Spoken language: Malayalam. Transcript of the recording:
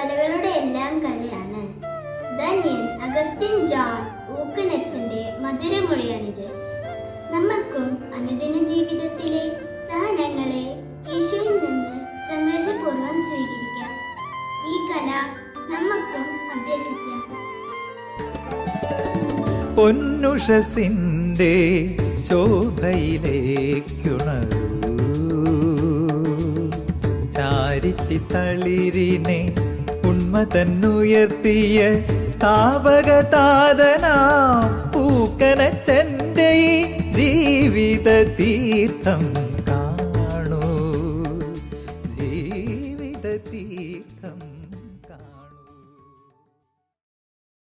നാടൻ കലയാണ് ധന്യൻ അഗസ്റ്റിൻ ജോൺ ഊക്കനച്ചന്റെ മധുരമൊഴിയാണിത്. നമുക്കും അനുദിന ജീവിതത്തിലെ സഹനങ്ങളെ ഈശോയിൽ നിന്ന് സന്തോഷപൂർവം സ്വീകരിക്കാം. ഈ കല നമുക്കും അഭ്യസിക്കാം. പൊന്നുഷസിന്റെ ശോഭയിലേക്കുണരൂ ചാരിറ്റി തളിരിനെ ഉന്മതന്നുയർത്തിയ സ്ഥാപകതാതനാ പൂക്കനച്ചന്റെ ജീവിത തീർത്ഥം കാണൂ. ജീവിത തീർത്ഥം